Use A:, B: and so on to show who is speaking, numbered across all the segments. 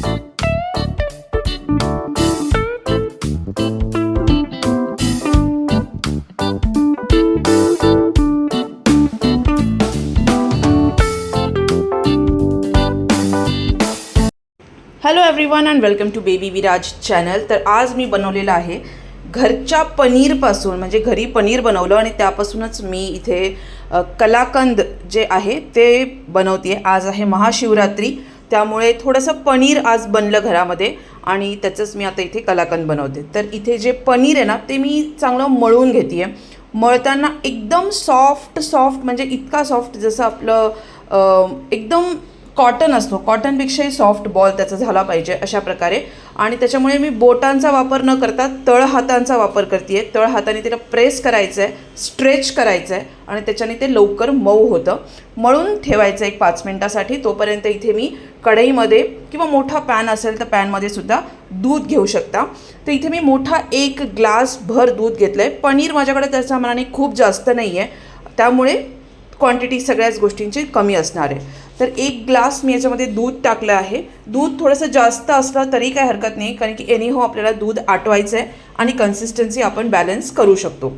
A: Hello everyone and welcome to baby Viraj channel तर आज मी बनवलेलं आहे घरच्या पनीरपासून म्हणजे घरी पनीर बनवलं आणि त्यापासूनच मी इथे कलाकंद जे आहे ते बनवते आज आहे महाशिवरात्री. त्यामुळे थोडंसं पनीर आज बनलं घरामध्ये आणि त्याचंच मी आता इथे कलाकंद बनवते. तर इथे जे पनीर आहे ना ते मी चांगलं मळून घेते आहे मळताना एकदम सॉफ्ट सॉफ्ट म्हणजे इतका सॉफ्ट जसं आपलं एकदम कॉटन असतो. कॉटनपेक्षाही सॉफ्ट बॉल त्याचा झाला पाहिजे अशा प्रकारे. आणि त्याच्यामुळे मी बोटांचा वापर न करता तळ हातांचा वापर करते तळ हाताने त्याला प्रेस करायचं आहे स्ट्रेच करायचं आहे आणि त्याच्याने ते लवकर मऊ होतं. मळून ठेवायचं एक पाच मिनटासाठी. तोपर्यंत इथे मी कढईमध्ये किंवा मोठा पॅन असेल तर पॅनमध्ये सुद्धा दूध घेऊ शकता. तर इथे मी मोठा एक ग्लास भर दूध घेतलं आहे पनीर माझ्याकडे त्याच्या मनाने खूप जास्त नाही आहे त्यामुळे क्वांटिटी सगळ्याच गोष्टींची कमी असणार आहे. तर एक ग्लास मी याच्यामध्ये दूध टाकलं आहे. दूध थोडंसं जास्त असलं तरी काय हरकत नाही कारण की एनीहो आपल्याला दूध आटवायचं आहे आणि कन्सिस्टन्सी आपण बॅलन्स करू शकतो.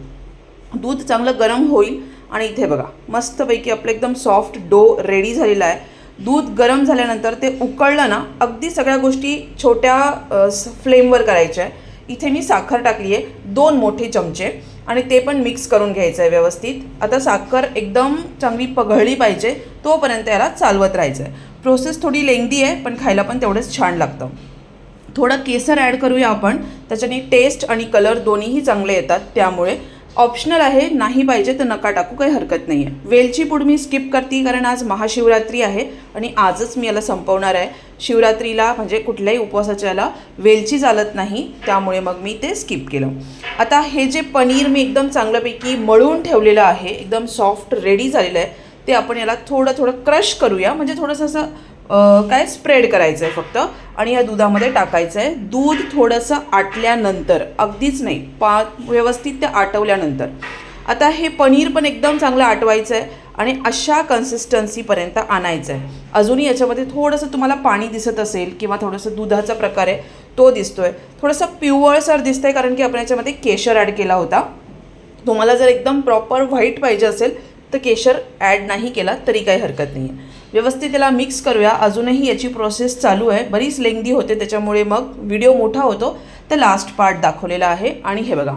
A: दूध चांगलं गरम होईल आणि इथे बघा मस्तपैकी आपलं एकदम सॉफ्ट डो रेडी झालेला आहे. दूध गरम झाल्यानंतर ते उकळलं ना अगदी सगळ्या गोष्टी छोट्या फ्लेमवर करायच्या आहे. इथे मी साखर टाकली आहे दोन मोठे चमचे आणि ते पण मिक्स करून घ्यायचं आहे व्यवस्थित. आता साखर एकदम चांगली पघळली पाहिजे तोपर्यंत याला चालवत राहायचं आहे प्रोसेस थोडी लेंदी आहे पण खायला पण तेवढंच छान लागतं. थोडं केसर ॲड करूया आपण. त्याच्याने टेस्ट आणि कलर दोन्हीही चांगले येतात त्यामुळे ऑप्शनल आहे नाही पाहिजे तर नका टाकू काही हरकत नाही आहे वेलची पूड मी स्किप करते कारण आज महाशिवरात्री आहे आणि आजच मी याला संपवणार आहे. शिवरात्रीला म्हणजे कुठल्याही उपवासाच्या याला वेलची चालत नाही त्यामुळे मग मी ते स्किप केलं. आता हे जे पनीर मी एकदम चांगल्यापैकी मळून ठेवलेलं आहे एकदम सॉफ्ट रेडी झालेलं आहे ते आपण याला थोडं थोडं क्रश करूया. म्हणजे थोडंसं असं काय स्प्रेड करायचं आहे फक्त? आणि या दुधामध्ये टाकायचं आहे दूध थोडंसं आटल्यानंतर अगदीच नाही पा व्यवस्थित ते आटवल्यानंतर. आता हे पनीर पण एकदम चांगलं आटवायचं आहे आणि अशा कन्सिस्टन्सीपर्यंत आणायचं आहे अजूनही याच्यामध्ये थोडंसं तुम्हाला पाणी दिसत असेल किंवा थोडंसं दुधाचा प्रकार आहे तो दिसतोय. थोडंसं पिवळसर दिसतंय कारण की आपण याच्यामध्ये केशर ॲड केला होता. तुम्हाला जर एकदम प्रॉपर व्हाईट पाहिजे असेल तर केशर ॲड नाही केला तरी काही हरकत नाही आहे व्यवस्थित त्याला मिक्स करूया. अजूनही याची प्रोसेस चालू आहे. बरीच लेंदी होते त्याच्यामुळे मग व्हिडिओ मोठा होतो. तर लास्ट पार्ट दाखवलेला आहे. आणि हे बघा.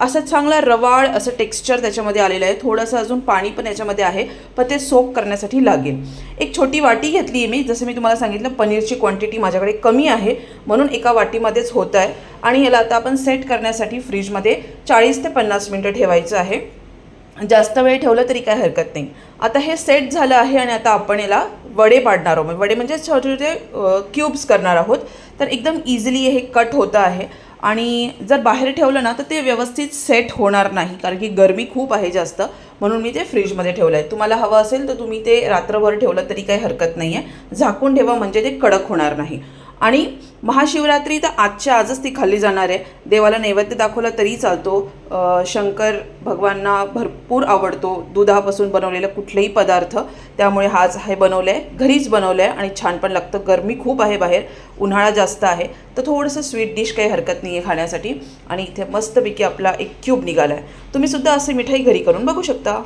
A: असं चांगला रवाळ असं टेक्स्चर त्याच्यामध्ये आलेलं आहे. थोडंसं अजून पाणी पण याच्यामध्ये आहे. पण ते सोक करण्यासाठी लागेल. एक छोटी वाटी घेतली आहे मी. जसं मी तुम्हाला सांगितलं पनीरची क्वांटिटी माझ्याकडे कमी आहे. म्हणून एका वाटीमध्येच होत आहे आणि याला आता आपण सेट करण्यासाठी फ्रीजमध्ये चाळीस ते पन्नास मिनटं ठेवायचं आहे. जास्त वेळ ठेवलं तरी काय हरकत नाही. आता हे सेट झालं आहे आणि आता आपण याला वडे पाडणार आहोत. म्हणजे वडे म्हणजे छोटे छोटे क्यूब्स करणार आहोत. तर एकदम इझिली हे कट होतं आहे. आणि जर बाहेर ठेवलं ना तर ते व्यवस्थित सेट होणार नाही. कारण की गरमी खूप आहे जास्त. म्हणून मी ते फ्रीजमध्ये ठेवलं आहे तुम्हाला हवं असेल तर तुम्ही ते रात्रभर ठेवलं तरी काही हरकत नाही आहे झाकून ठेवा म्हणजे ते कडक होणार नाही. आणि महाशिवरात्री तर आजच्या आजच ती खाल्ली जाणार आहे. देवाला नैवेद्य दाखवला तरी चालतो. शंकर भगवानना भरपूर आवडतो. दुधापासून बनवलेलं कुठलेही पदार्थ. त्यामुळे हाच हे बनवलं आहे घरीच बनवलं आहे आणि छान पण लागतं. गरमी खूप आहे बाहेर. उन्हाळा जास्त आहे. तर थोडंसं स्वीट डिश काही हरकत नाही आहे खाण्यासाठी. आणि इथे मस्तपैकी आपला एक क्यूब निघाला आहे तुम्हीसुद्धा असे मिठाई घरी करून बघू शकता.